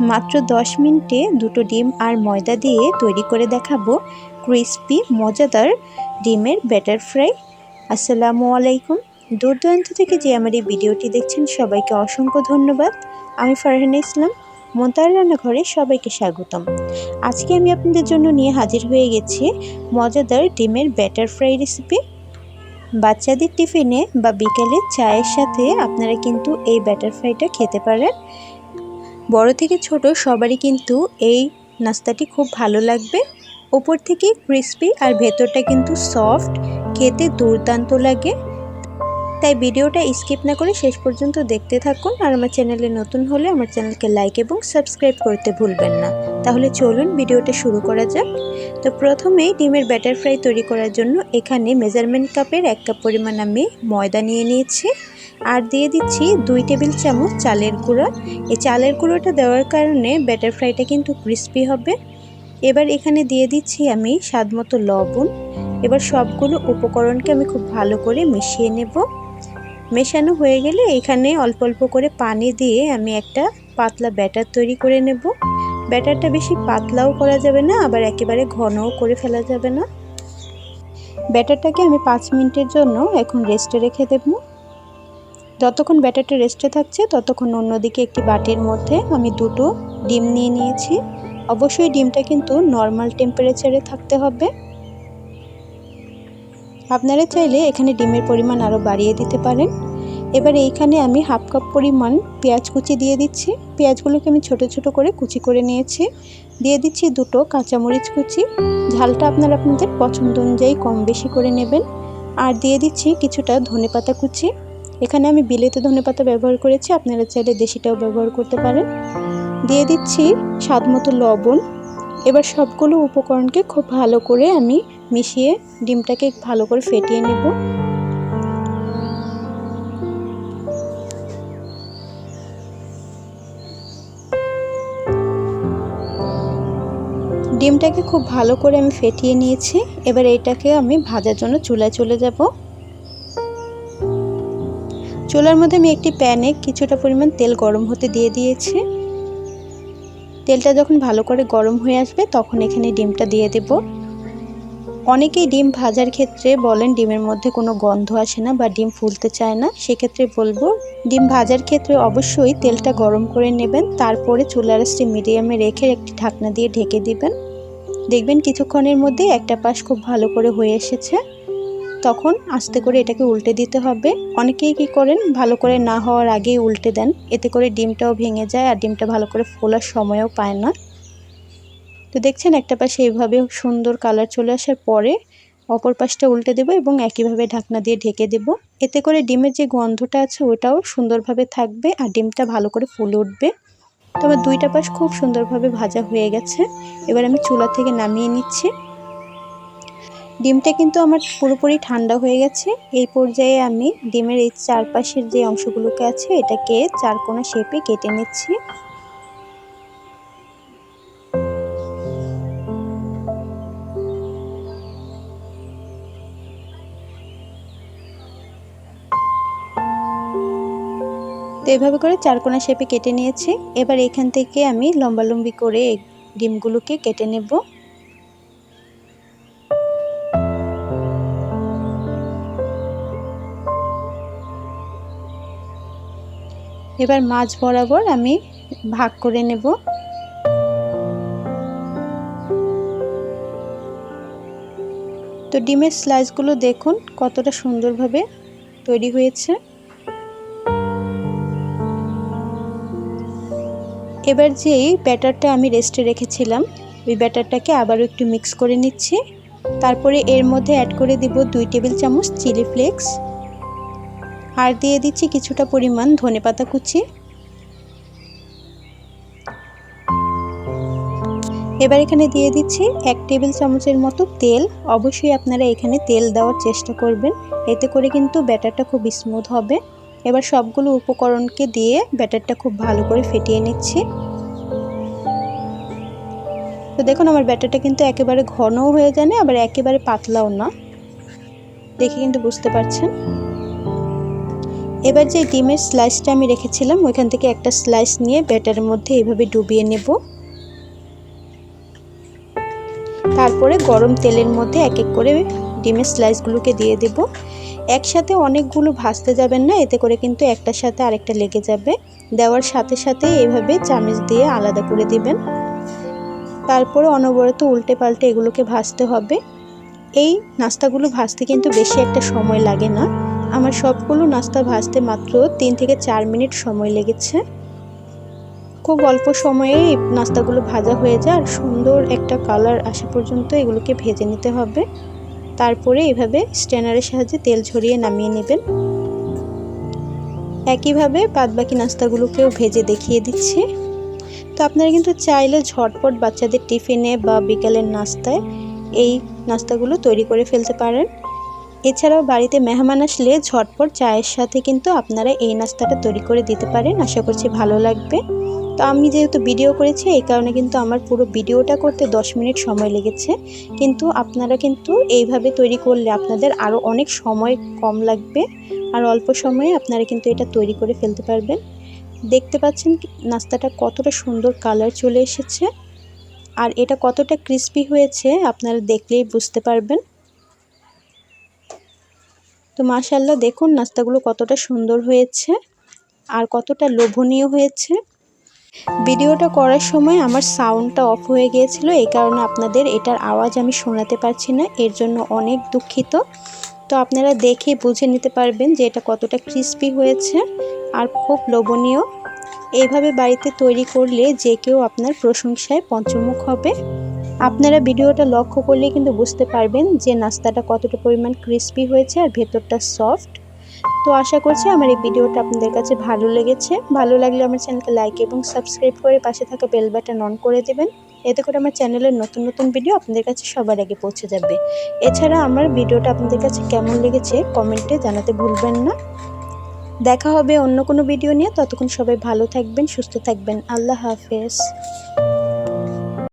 মাত্র 10 মিনিটে দুটো ডিম আর ময়দা দিয়ে তৈরি করে দেখাবো ক্রিস্পি, মজাদার ডিমের ব্যাটার ফ্রাই। আসসালামু আলাইকুম। দূর দূরান্ত থেকে যে আমার এই ভিডিওটি দেখছেন, সবাইকে অসংখ্য ধন্যবাদ। আমি ফারহানা ইসলাম মন্তার রান্নাঘরে সবাইকে স্বাগতম। আজকে আমি আপনাদের জন্য নিয়ে হাজির হয়ে গেছি মজাদার ডিমের ব্যাটার ফ্রাই রেসিপি। বাচ্চাদের টিফিনে বা বিকেলে চায়ের সাথে আপনারা কিন্তু এই ব্যাটার ফ্রাইটা খেতে পারেন। বড় থেকে ছোট সবারই কিন্তু এই নাস্তাটি খুব ভালো লাগবে। ওপর থেকে ক্রিস্পি আর ভেতরটা কিন্তু সফট খেতে দুর্দান্ত লাগে। তাই ভিডিওটা স্কিপ না করে শেষ পর্যন্ত দেখতে থাকুন আর আমার চ্যানেলে নতুন হলে আমার চ্যানেলকে লাইক এবং সাবস্ক্রাইব করতে ভুলবেন না। তাহলে চলুন ভিডিওটা শুরু করা যাক। তো প্রথমেই ডিমের ব্যাটার ফ্রাই তৈরি করার জন্য এখানে মেজারমেন্ট কাপের এক কাপ পরিমাণ আমি ময়দা নিয়ে নিয়েছি। আর দিয়ে দিচ্ছি দুই টেবিল চামচ চালের গুঁড়ো। এই চালের গুঁড়োটা দেওয়ার কারণে ব্যাটার ফ্রাইটা কিন্তু ক্রিস্পি হবে। এবার এখানে দিয়ে দিচ্ছি আমি স্বাদ মতো লবণ। এবার সবগুলো উপকরণকে আমি খুব ভালো করে মিশিয়ে নেব। মেশানো হয়ে গেলে এখানে অল্প অল্প করে পানি দিয়ে আমি একটা পাতলা ব্যাটার তৈরি করে নেব। ব্যাটারটা বেশি পাতলাও করা যাবে না, আবার একেবারে ঘনও করে ফেলা যাবে না। ব্যাটারটাকে আমি পাঁচ মিনিটের জন্য এখন রেস্টে রেখে দেব। যতক্ষণ ব্যাটারটা রেস্টে থাকছে, ততক্ষণ অন্যদিকে একটি বাটির মধ্যে আমি দুটো ডিম নিয়ে নিয়েছি। অবশ্যই ডিমটা কিন্তু নর্মাল টেম্পারেচারে থাকতে হবে। আপনারা চাইলে এখানে ডিমের পরিমাণ আরও বাড়িয়ে দিতে পারেন। এবার এইখানে আমি হাফ কাপ পরিমাণ পেঁয়াজ কুচি দিয়ে দিচ্ছি। পেঁয়াজগুলোকে আমি ছোট ছোট করে কুচি করে নিয়েছি। দিয়ে দিচ্ছি দুটো কাঁচামরিচ কুচি। ঝালটা আপনারা আপনাদের পছন্দ অনুযায়ী কম বেশি করে নেবেন। আর দিয়ে দিচ্ছি কিছুটা ধনে পাতা কুচি। এখানে আমি বিলেতে ধনে পাতা ব্যবহার করেছি, আপনারা চাইলে দেশিটাও ব্যবহার করতে পারেন। দিয়ে দিচ্ছি স্বাদ মতো লবণ। এবার সবগুলো উপকরণকে খুব ভালো করে আমি মিশিয়ে ডিমটাকে ভালো করে ফেটিয়ে নেব। ডিমটাকে খুব ভালো করে আমি ফেটিয়ে নিয়েছি। এবার এটাকে আমি ভাজার জন্য চুলায় চলে যাব। চুলার মধ্যে আমি একটি প্যানে কিছুটা পরিমাণ তেল গরম হতে দিয়ে দিয়েছি। তেলটা যখন ভালো করে গরম হয়ে আসবে, তখন এখানে ডিমটা দিয়ে দেব। অনেকেই ডিম ভাজার ক্ষেত্রে বলেন ডিমের মধ্যে কোনো গন্ধ আসে না বা ডিম ফুলতে চায় না। সেক্ষেত্রে বলব, ডিম ভাজার ক্ষেত্রে অবশ্যই তেলটা গরম করে নেবেন, তারপরে চুলার আঁচটি মিডিয়ামে রেখে একটি ঢাকনা দিয়ে ঢেকে দিবেন। দেখবেন কিছুক্ষণের মধ্যে একটা পাশ খুব ভালো করে হয়ে এসেছে। তখন আস্তে করে এটাকে উল্টে দিতে হবে। অনেকেই কি করেন, ভালো করে না হওয়ার আগেই উল্টে দেন। এতে করে ডিমটাও ভেঙে যায় আর ডিমটা ভালো করে ফোলার সময়ও পায় না। তো দেখছেন একটা পাশে এইভাবে সুন্দর কালার চলে আসার পরে অপর পাশটা উল্টে দেবো এবং একইভাবে ঢাকনা দিয়ে ঢেকে দেব। এতে করে ডিমের যে গন্ধটা আছে ওটাও সুন্দরভাবে থাকবে আর ডিমটা ভালো করে ফুলে উঠবে। তো আমার দুইটা পাশ খুব সুন্দরভাবে ভাজা হয়ে গেছে। এবার আমি চুলা থেকে নামিয়ে নিচ্ছি। ডিমটা কিন্তু আমার পুরোপুরি ঠান্ডা হয়ে গেছে। এই পর্যায়ে আমি ডিমের এই চারপাশের যে অংশগুলোকে আছে, এটাকে চার চারকোনা শেপে কেটে নিচ্ছি। তো এভাবে করে চারকোনা শেপে কেটে নিয়েছি। এবার এখান থেকে আমি লম্বালম্বি করে ডিমগুলোকে কেটে নেব। এবার মাছ বরাবর আমি ভাগ করে নেব। তো ডিমের স্লাইসগুলো দেখুন কতটা সুন্দরভাবে তৈরি হয়েছে। এবার যেই ব্যাটারটা আমি রেস্টে রেখেছিলাম, ওই ব্যাটারটাকে আবারও একটু মিক্স করে নিচ্ছি। তারপরে এর মধ্যে অ্যাড করে দিব দুই টেবিল চামচ চিলি ফ্লেক্স আর দিয়ে দিচ্ছি কিছুটা পরিমাণ ধনে পাতা কুচি। এবার এখানে দিয়ে দিচ্ছি এক টেবিল চামচের মতো তেল। অবশ্যই আপনারা এখানে তেল দেওয়ার চেষ্টা করবেন। এতে করে কিন্তু ব্যাটারটা খুব স্মুথ হবে। এবার সবগুলো উপকরণকে দিয়ে ব্যাটারটা খুব ভালো করে ফেটিয়ে নিচ্ছি। তো দেখুন, আমার ব্যাটারটা কিন্তু একেবারে ঘনও হয়ে যায় না, আবার একেবারে পাতলাও না। দেখে কিন্তু বুঝতে পারছেন। এবার যে ডিমের স্লাইসটা আমি রেখেছিলাম, ওইখান থেকে একটা স্লাইস নিয়ে ব্যাটারের মধ্যে এইভাবে ডুবিয়ে নেব। তারপরে গরম তেলের মধ্যে এক এক করে ডিমের স্লাইসগুলোকে দিয়ে দেব। একসাথে অনেকগুলো ভাজতে যাবেন না, এতে করে কিন্তু একটার সাথে আরেকটা লেগে যাবে। দেওয়ার সাথে সাথে এইভাবে চামচ দিয়ে আলাদা করে দিবেন। তারপরে অনবরত উল্টে পাল্টে এগুলোকে ভাজতে হবে। এই নাস্তাগুলো ভাজতে কিন্তু বেশি একটা সময় লাগে না। আমার সবগুলো নাস্তা ভাজতে মাত্র তিন থেকে চার মিনিট সময় লেগেছে। খুব অল্প সময়ে নাস্তাগুলো ভাজা হয়ে যায় আর সুন্দর একটা কালার আসা পর্যন্ত এগুলোকে ভেজে নিতে হবে। তারপরে এভাবে স্ট্যানারের সাহায্যে তেল ঝরিয়ে নামিয়ে নেবেন। একইভাবে বাদবাকি নাস্তাগুলোকেও ভেজে দেখিয়ে দিচ্ছি। তো আপনারা কিন্তু চাইলে ঝটপট বাচ্চাদের টিফিনে বা বিকালের নাস্তায় এই নাস্তাগুলো তৈরি করে ফেলতে পারেন। এছাড়াও বাড়িতে মেহমান আসলে ঝটপট চায়ের সাথে কিন্তু আপনারা এই নাস্তাটা তৈরি করে দিতে পারেন। আশা করছি ভালো লাগবে। তো আমি যেহেতু ভিডিও করেছি, এই কারণে কিন্তু আমার পুরো ভিডিওটা করতে 10 মিনিট সময় লেগেছে। কিন্তু আপনারা কিন্তু এইভাবে তৈরি করলে আপনাদের আরও অনেক সময় কম লাগবে আর অল্প সময়ে আপনারা কিন্তু এটা তৈরি করে ফেলতে পারবেন। দেখতে পাচ্ছেন নাস্তাটা কতটা সুন্দর কালার চলে এসেছে। আর এটা কতটা ক্রিস্পি হয়েছে আপনারা দেখলেই বুঝতে পারবেন। তো মাশাল্লাহ দেখুন নাস্তাগুলো কতটা সুন্দর হয়েছে আর কতটা লোভনীয় হয়েছে। ভিডিওটা করার সময় আমার সাউন্ডটা অফ হয়ে গিয়েছিল, এই কারণে আপনাদের এটার আওয়াজ আমি শোনাতে পারছি না, এর জন্য অনেক দুঃখিত। তো আপনারা দেখে বুঝে নিতে পারবেন যে এটা কতটা ক্রিস্পি হয়েছে আর খুব লোভনীয়। এইভাবে বাড়িতে তৈরি করলে যে কেউ আপনার প্রশংসায় পঞ্চমুখ হবে। আপনারা ভিডিওটা লক্ষ্য করলে কিন্তু বুঝতে পারবেন যে নাস্তাটা কতটা পরিমাণ ক্রিস্পি হয়েছে আর ভেতরটা সফট তো আশা করছি আমার এই ভিডিওটা আপনাদের কাছে ভালো লেগেছে। ভালো লাগলে আমার চ্যানেলকে লাইক এবং সাবস্ক্রাইব করে পাশে থাকা বেল বাটন অন করে দেবেন। এতে করে আমার চ্যানেলের নতুন নতুন ভিডিও আপনাদের কাছে সবার আগে পৌঁছে যাবে। এছাড়া আমার ভিডিওটা আপনাদের কাছে কেমন লেগেছে কমেন্টে জানাতে ভুলবেন না। দেখা হবে অন্য কোনো ভিডিও নিয়ে। ততক্ষণ সবাই ভালো থাকবেন, সুস্থ থাকবেন। আল্লাহ হাফেজ।